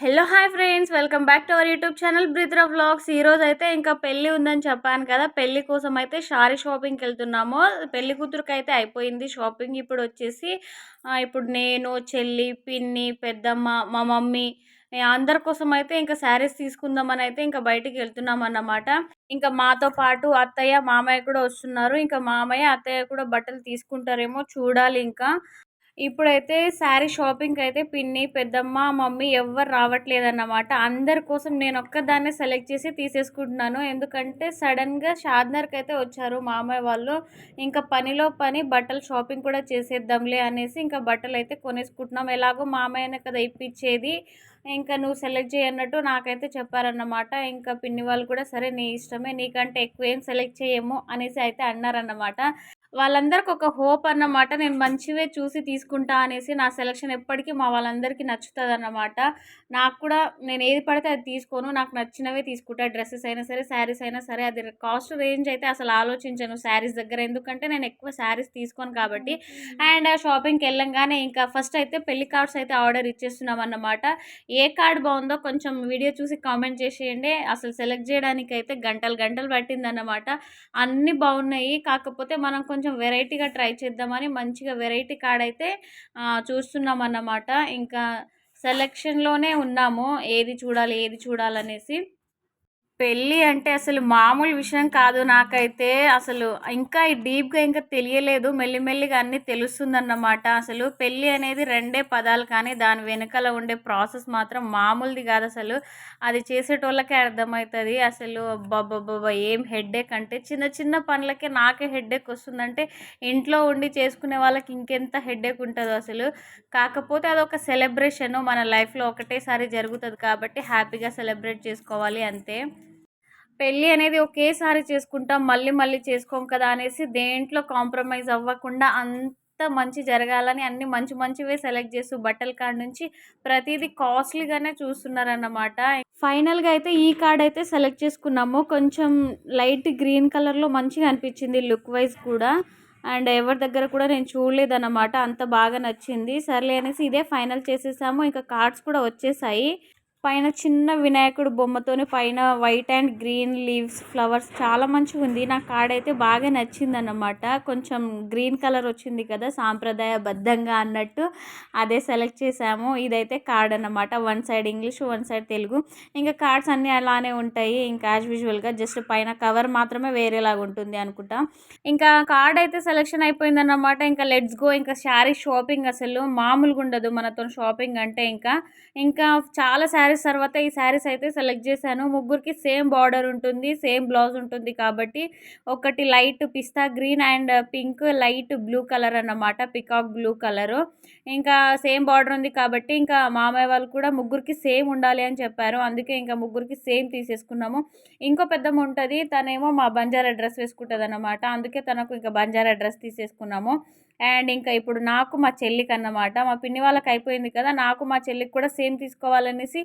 Hello hi friends welcome back to our YouTube channel బ్రిత్ర vlogs ఈరోజు అయితే ఇంకా పెళ్ళి ఉందని చెప్పాను కదా. పెళ్ళి కోసం అయితే షారీ షాపింగ్కి వెళ్తున్నాము. పెళ్ళి కూతురుకి అయితే అయిపోయింది షాపింగ్ ఇప్పుడు వచ్చేసి ఇప్పుడు నేను చెల్లి పిన్ని పెద్దమ్మ మా మమ్మీ అందరి కోసం అయితే ఇంకా శారీస్ తీసుకుందామని అయితే ఇంకా బయటికి వెళ్తున్నాం అన్నమాట. ఇంకా మాతో పాటు అత్తయ్య మామయ్య కూడా వస్తున్నారు. ఇంకా మామయ్య అత్తయ్య కూడా బట్టలు తీసుకుంటారేమో చూడాలి ఇంకా. ఇప్పుడైతే శారీ షాపింగ్కి అయితే పిన్ని పెద్దమ్మ మమ్మీ ఎవ్వరు రావట్లేదన్నమాట. అందరి కోసం నేను ఒక్కదాన్నే సెలెక్ట్ చేసి తీసేసుకుంటున్నాను. ఎందుకంటే సడన్గా షాద్నర్కి అయితే వచ్చారు మామయ్య వాళ్ళు. ఇంకా పనిలో పని బట్టలు షాపింగ్ కూడా చేసేద్దాంలే అనేసి ఇంకా బట్టలు అయితే కొనేసుకుంటున్నాం. ఎలాగో మామయ్యనే కదా ఇప్పించేది ఇంకా నువ్వు సెలెక్ట్ చేయన్నట్టు నాకైతే చెప్పారన్నమాట. ఇంకా పిన్ని వాళ్ళు కూడా సరే నీ ఇష్టమే నీకంటే ఎక్కువ ఏం సెలెక్ట్ చేయము అనేసి అయితే అన్నారన్నమాట. వాళ్ళందరికి ఒక హోప్ అన్నమాట నేను మంచివే చూసి తీసుకుంటా అనేసి నా సెలెక్షన్ ఎప్పటికీ మా వాళ్ళందరికీ నచ్చుతుంది అన్నమాట నాకు కూడా నేను ఏది పడితే అది తీసుకోను నాకు నచ్చినవే తీసుకుంటా. డ్రెస్సెస్ అయినా సరే శారీస్ అయినా సరే అది కాస్ట్ రేంజ్ అయితే అసలు ఆలోచించను శారీస్ దగ్గర. ఎందుకంటే నేను ఎక్కువ శారీస్ తీసుకోను కాబట్టి. అండ్ షాపింగ్కి వెళ్ళంగానే ఇంకా ఫస్ట్ అయితే పెళ్ళి కార్డ్స్ అయితే ఆర్డర్ ఇచ్చేస్తున్నాం అన్నమాట. ఏ కార్డ్ బాగుందో కొంచెం వీడియో చూసి కామెంట్ చేసేయండి. అసలు సెలెక్ట్ చేయడానికి అయితే గంటలు గంటలు పట్టిందన్నమాట. అన్నీ బాగున్నాయి. కాకపోతే మనం కొంచెం వెరైటీగా ట్రై చేద్దామని మంచిగా వెరైటీ కార్డ్ అయితే చూస్తున్నాం అన్నమాట ఇంకా సెలెక్షన్లోనే ఉన్నాము. ఏది చూడాలి ఏది చూడాలనేసి. పెళ్ళి అంటే అసలు మామూలు విషయం కాదు నాకైతే. అసలు ఇంకా డీప్గా ఇంకా తెలియలేదు. మెల్లిమెల్లిగా అన్నీ తెలుస్తుందన్నమాట. అసలు పెళ్ళి అనేది రెండే పదాలు కానీ దాని వెనకాల ఉండే ప్రాసెస్ మాత్రం మామూలుది కాదు అసలు. అది చేసేటోళ్ళకే అర్థమవుతుంది. అసలు బాబా ఏం హెడ్ఏక్ అంటే చిన్న చిన్న పనులకే నాకే హెడ్ఏక్ వస్తుందంటే ఇంట్లో ఉండి చేసుకునే వాళ్ళకి ఇంకెంత హెడ్ఏక్ ఉంటుందో అసలు. కాకపోతే అదొక సెలబ్రేషన్ మన లైఫ్లో ఒకటేసారి జరుగుతుంది కాబట్టి హ్యాపీగా సెలబ్రేట్ చేసుకోవాలి అంతే. పెళ్ళి అనేది ఒకేసారి చేసుకుంటాం మళ్ళీ మళ్ళీ చేసుకోం కదా అనేసి దేంట్లో కాంప్రమైజ్ అవ్వకుండా అంత మంచి జరగాలని అన్ని మంచి మంచివే సెలెక్ట్ చేస్తూ బట్టల కార్డ్ నుంచి ప్రతిదీ కాస్ట్లీగానే చూస్తున్నారన్నమాట. ఫైనల్గా అయితే ఈ కార్డ్ అయితే సెలెక్ట్ చేసుకున్నాము. కొంచెం లైట్ గ్రీన్ కలర్లో మంచిగా అనిపించింది లుక్ వైజ్ కూడా. అండ్ ఎవరి దగ్గర కూడా నేను చూడలేదన్నమాట. అంత బాగా నచ్చింది. సర్లే అనేసి ఇదే ఫైనల్ చేసేసాము. ఇంకా కార్డ్స్ కూడా వచ్చేసాయి. పైన చిన్న వినాయకుడు బొమ్మతోని పైన white and green leaves flowers చాలా మంచిగా ఉంది. నా కార్డ్ అయితే బాగా నచ్చింది అన్నమాట కొంచెం గ్రీన్ కలర్ వచ్చింది కదా సాంప్రదాయబద్ధంగా అన్నట్టు అదే సెలెక్ట్ చేసాము ఇదైతే కార్డ్ అన్నమాట. One side English one side Telugu. ఇంకా కార్డ్స్ అన్నీ అలానే ఉంటాయి. ఇంకా యాజ్ యూజువల్గా జస్ట్ పైన కవర్ మాత్రమే వేరేలాగా ఉంటుంది అనుకుంటా. ఇంకా కార్డ్ అయితే సెలెక్షన్ అయిపోయిందన్నమాట. ఇంకా లెట్స్ గో ఇంకా శారీ షాపింగ్ అసలు మామూలుగా ఉండదు మనతో షాపింగ్ అంటే ఇంకా. ఇంకా చాలా శారీస్ తర్వాత ఈ శారీస్ అయితే సెలెక్ట్ చేశాను. ముగ్గురికి సేమ్ బార్డర్ ఉంటుంది సేమ్ బ్లౌజ్ ఉంటుంది కాబట్టి ఒకటి light pista green and pink light blue colour అన్నమాట పికాక్ బ్లూ కలరు. ఇంకా సేమ్ బార్డర్ ఉంది కాబట్టి ఇంకా మామయ్య వాళ్ళు కూడా ముగ్గురికి సేమ్ ఉండాలి అని చెప్పారు. అందుకే ఇంకా ముగ్గురికి సేమ్ తీసేసుకున్నాము. ఇంకో పెద్దమ్మ ఉంటుంది తనేమో మా బంజారా డ్రెస్ వేసుకుంటుంది అనమాట అందుకే తనకు ఇంకా బంజారా డ్రెస్ తీసేసుకున్నాము. అండ్ ఇంకా ఇప్పుడు నాకు మా చెల్లికి అన్నమాట మా పిన్ని వాళ్ళకి అయిపోయింది కదా నాకు మా చెల్లికి కూడా సేమ్ తీసుకోవాలనేసి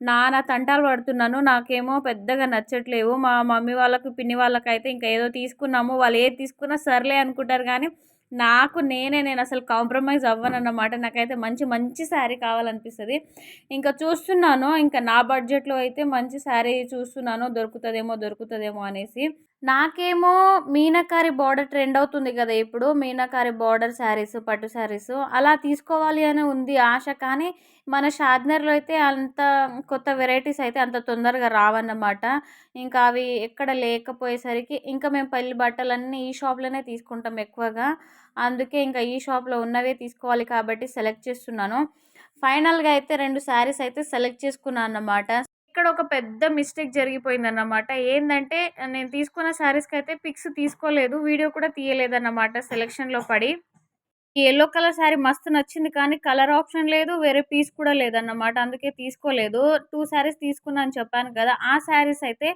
నానా తంటాలు పడుతున్నాను. నాకేమో పెద్దగా నచ్చట్లేవు. మా మమ్మీ వాళ్ళకు పిన్ని వాళ్ళకైతే ఇంకా ఏదో తీసుకున్నాము. వాళ్ళు ఏది తీసుకున్నా సర్లే అనుకుంటారు కానీ నాకు నేనే నేను అసలు కాంప్రమైజ్ అవ్వను అన్నమాట నాకైతే మంచి మంచి శారీ కావాలనిపిస్తుంది. ఇంకా చూస్తున్నాను. ఇంకా నా బడ్జెట్లో అయితే మంచి శారీ చూస్తున్నాను. దొరుకుతుందేమో దొరుకుతుందేమో అనేసి. నాకేమో మీనాకారి బార్డర్ ట్రెండ్ అవుతుంది కదా ఇప్పుడు. మీనాకారి బార్డర్ శారీస్ పట్టు శారీస్ అలా తీసుకోవాలి అని ఉంది ఆశ. కానీ మన షాద్నర్లో అయితే అంత కొత్త వెరైటీస్ అయితే అంత తొందరగా రావన్నమాట. ఇంకా అవి ఎక్కడ లేకపోయేసరికి ఇంకా మేము పల్లి బట్టలన్నీ ఈ షాప్లోనే తీసుకుంటాం ఎక్కువగా. అందుకే ఇంకా ఈ షాప్లో ఉన్నవే తీసుకోవాలి కాబట్టి సెలెక్ట్ చేస్తున్నాను. ఫైనల్గా అయితే రెండు శారీస్ అయితే సెలెక్ట్ చేసుకున్నాను అన్నమాట ఇక్కడ ఒక పెద్ద మిస్టేక్ జరిగిపోయింది అన్నమాట ఏంటంటే నేను తీసుకున్న శారీస్కి అయితే పిక్స్ తీసుకోలేదు వీడియో కూడా తీయలేదు అన్నమాట సెలెక్షన్లో పడి. ఎల్లో కలర్ శారీ మస్తు నచ్చింది కానీ కలర్ ఆప్షన్ లేదు వేరే పీస్ కూడా లేదన్నమాట అందుకే తీసుకోలేదు. టూ శారీస్ తీసుకున్నాను చెప్పాను కదా ఆ శారీస్ అయితే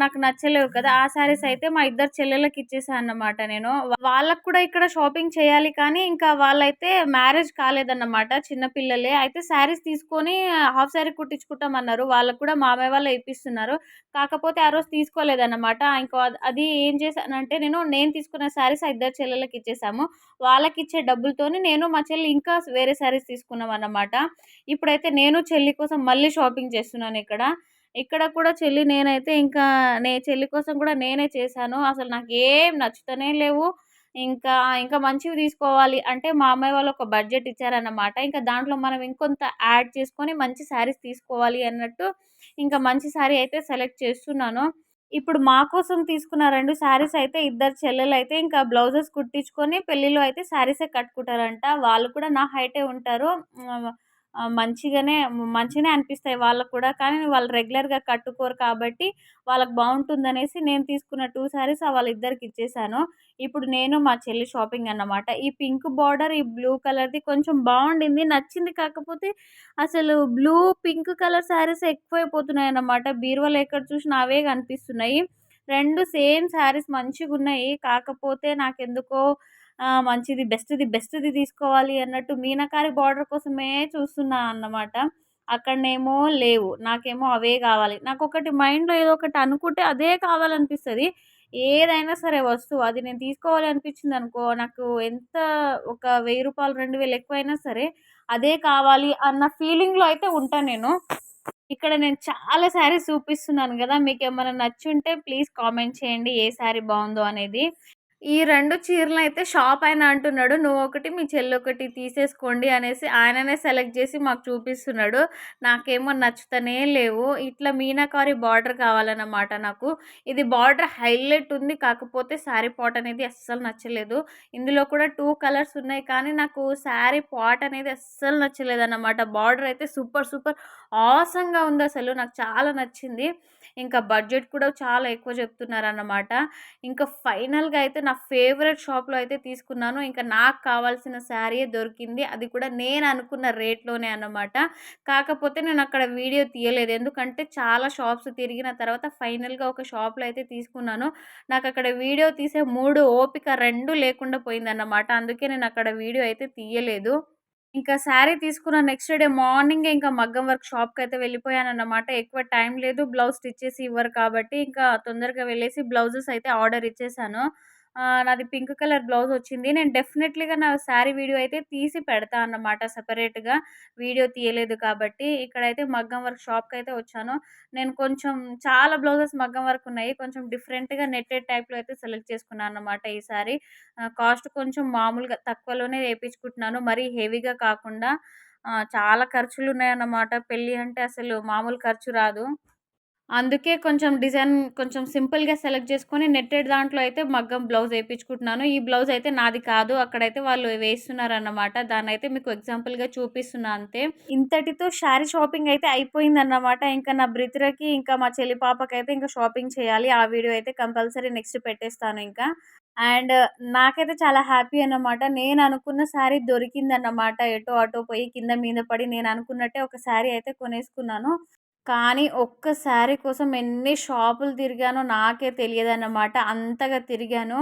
నాకు నచ్చలేవు కదా. ఆ శారీస్ అయితే మా ఇద్దరు చెల్లెళ్ళకి ఇచ్చేసాను అన్నమాట నేను. వాళ్ళకు కూడా ఇక్కడ షాపింగ్ చేయాలి కానీ ఇంకా వాళ్ళైతే మ్యారేజ్ కాలేదన్నమాట చిన్నపిల్లలే అయితే శారీస్ తీసుకొని హాఫ్ శారీ కుట్టించుకుంటామన్నారు. వాళ్ళకు కూడా మామయ్య వాళ్ళు ఇప్పిస్తున్నారు కాకపోతే ఆ రోజు తీసుకోలేదన్నమాట. ఇంకా అది ఏం చేశానంటే నేను నేను తీసుకున్న శారీస్ ఆ ఇద్దరు చెల్లెళ్ళకి ఇచ్చేసాము. వాళ్ళకి ఇచ్చే డబ్బులతోని నేను మా చెల్లి ఇంకా వేరే శారీస్ తీసుకున్నాం అన్నమాట ఇప్పుడైతే నేను చెల్లి కోసం మళ్ళీ షాపింగ్ చేస్తున్నాను ఇక్కడ. ఇక్కడ కూడా చెల్లి నేనైతే ఇంకా నే చెల్లి కోసం కూడా నేనే చేశాను. అసలు నాకు ఏం నచ్చుతూనే లేవు. ఇంకా ఇంకా మంచివి తీసుకోవాలి అంటే మా అమ్మాయి వాళ్ళు ఒక బడ్జెట్ ఇచ్చారన్నమాట. ఇంకా దాంట్లో మనం ఇంకొంత యాడ్ చేసుకొని మంచి శారీస్ తీసుకోవాలి అన్నట్టు ఇంకా మంచి శారీ అయితే సెలెక్ట్ చేస్తున్నాను. ఇప్పుడు మా కోసం తీసుకున్న రెండు శారీస్ అయితే ఇద్దరు చెల్లెలు అయితే ఇంకా బ్లౌజెస్ కుట్టించుకొని పెళ్ళిలో అయితే శారీసే కట్టుకుంటారంట. వాళ్ళు కూడా నా హైటే ఉంటారు. మంచిగానే మంచిగానే అనిపిస్తాయి వాళ్ళకు కూడా. కానీ వాళ్ళు రెగ్యులర్గా కట్టుకోరు కాబట్టి వాళ్ళకి బాగుంటుందనేసి నేను తీసుకున్న టూ శారీస్ వాళ్ళిద్దరికి ఇచ్చేసాను. ఇప్పుడు నేను మా చెల్లి షాపింగ్ అన్నమాట. ఈ పింక్ బార్డర్ ఈ బ్లూ కలర్ది కొంచెం బాగుండింది. నచ్చింది కాకపోతే అసలు బ్లూ పింక్ కలర్ శారీస్ ఎక్కువైపోతున్నాయి అన్నమాట బీరువాలు ఎక్కడ చూసినా అవే కనిపిస్తున్నాయి. రెండు సేమ్ శారీస్ మంచిగా ఉన్నాయి కాకపోతే నాకెందుకో మంచిది బెస్ట్ది బెస్ట్ది తీసుకోవాలి అన్నట్టు మీనాకారి బార్డర్ కోసమే చూస్తున్నా అన్నమాట. అక్కడనేమో లేవు. నాకేమో అవే కావాలి. నాకు ఒకటి మైండ్లో ఏదో ఒకటి అనుకుంటే అదే కావాలనిపిస్తుంది. ఏదైనా సరే వస్తువు అది నేను తీసుకోవాలి అనిపించింది అనుకో నాకు ఎంత ఒక వెయ్యి రూపాయలు రెండు వేలు ఎక్కువైనా సరే అదే కావాలి అన్న ఫీలింగ్లో అయితే ఉంటాను నేను. ఇక్కడ నేను చాలా శారీస్ చూపిస్తున్నాను కదా మీకు ఏమైనా నచ్చుంటే ప్లీజ్ కామెంట్ చేయండి ఏ శారీ బాగుందో అనేది. ఈ రెండు చీరలు అయితే షాప్ ఆయన అంటున్నాడు. నువ్వు ఒకటి మీ చెల్లి ఒకటి తీసేసుకోండి అనేసి ఆయననే సెలెక్ట్ చేసి మాకు చూపిస్తున్నాడు. నాకేమో నచ్చుతనే లేవు. ఇట్లా మీనాకారి బార్డర్ కావాలన్నమాట నాకు. ఇది బార్డర్ హైలైట్ ఉంది. కాకపోతే శారీ పాట్ అనేది అస్సలు నచ్చలేదు. ఇందులో కూడా టూ కలర్స్ ఉన్నాయి కానీ నాకు శారీ పాట్ అనేది అస్సలు నచ్చలేదు అన్నమాట బార్డర్ అయితే సూపర్ సూపర్ ఆసంగా ఉంది అసలు. నాకు చాలా నచ్చింది. ఇంకా బడ్జెట్ కూడా చాలా ఎక్కువ చెప్తున్నారు అన్నమాట ఇంకా ఫైనల్గా అయితే నా నా ఫేవరెట్ షాప్లో అయితే తీసుకున్నాను. ఇంకా నాకు కావాల్సిన శారీ దొరికింది అది కూడా నేను అనుకున్న రేట్లోనే అన్నమాట. కాకపోతే నేను అక్కడ వీడియో తీయలేదు. ఎందుకంటే చాలా షాప్స్ తిరిగిన తర్వాత ఫైనల్గా ఒక షాప్లో అయితే తీసుకున్నాను. నాకు అక్కడ వీడియో తీసే మూడు ఓపిక రెండు లేకుండా పోయిందన్నమాట. అందుకే నేను అక్కడ వీడియో అయితే తీయలేదు. ఇంకా శారీ తీసుకున్న నెక్స్ట్ డే మార్నింగ్ ఇంకా మగ్గం వర్క్ షాప్కి అయితే వెళ్ళిపోయానన్నమాట. ఎక్కువ టైం లేదు. బ్లౌజ్ స్టిచ్ చేసి ఇవ్వరు కాబట్టి ఇంకా తొందరగా వెళ్ళేసి బ్లౌజెస్ అయితే ఆర్డర్ ఇచ్చేసాను. నాది పింక్ కలర్ బ్లౌజ్ వచ్చింది. నేను డెఫినెట్లీగా నా శారీ వీడియో అయితే తీసి పెడతా అన్నమాట సపరేట్గా. వీడియో తీయలేదు కాబట్టి ఇక్కడైతే మగ్గం వర్క్ షాప్కి అయితే వచ్చాను. నేను కొంచెం చాలా బ్లౌజెస్ మగ్గం వర్క్ ఉన్నాయి. కొంచెం డిఫరెంట్గా నెట్టెడ్ టైప్లో అయితే సెలెక్ట్ చేసుకున్నాను అన్నమాట ఈసారి కాస్ట్ కొంచెం మామూలుగా తక్కువలోనే వేయించుకుంటున్నాను మరీ హెవీగా కాకుండా చాలా ఖర్చులు ఉన్నాయన్నమాట. పెళ్ళి అంటే అసలు మామూలు ఖర్చు రాదు. అందుకే కొంచెం డిజైన్ కొంచెం సింపుల్గా సెలెక్ట్ చేసుకొని నెట్టెడ్ దాంట్లో అయితే మగ్గం బ్లౌజ్ వేయించుకుంటున్నాను ఈ బ్లౌజ్ అయితే నాది కాదు. అక్కడైతే వాళ్ళు వేస్తున్నారు అన్నమాట దాన్ని అయితే మీకు ఎగ్జాంపుల్గా చూపిస్తున్నా అంతే. ఇంతటితో శారీ షాపింగ్ అయితే అయిపోయింది అన్నమాట ఇంకా నా బ్రిత్రకి ఇంకా మా చెల్లి పాపకి అయితే ఇంకా షాపింగ్ చేయాలి. ఆ వీడియో అయితే కంపల్సరీ నెక్స్ట్ పెట్టేస్తాను ఇంకా. అండ్ నాకైతే చాలా హ్యాపీ అన్నమాట. నేను అనుకున్న శారీ దొరికిందన్నమాట. ఎటో అటో పోయి కింద మీద పడి నేను అనుకున్నట్టే ఒక శారీ అయితే కొనేసుకున్నాను. కానీ ఒక్క శారీ కోసం ఎన్ని షాపులు తిరిగానో నాకే తెలియదన్నమాట. అంతగా తిరిగాను.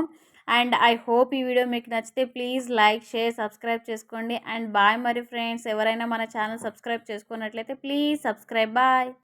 అండ్ ఐ హోప్ ఈ వీడియో మీకు నచ్చితే ప్లీజ్ లైక్ షేర్ సబ్స్క్రైబ్ చేసుకోండి. అండ్ బాయ్ మరి ఫ్రెండ్స్ ఎవరైనా మన ఛానల్ సబ్స్క్రైబ్ చేసుకున్నట్లయితే ప్లీజ్ సబ్స్క్రైబ్. బాయ్.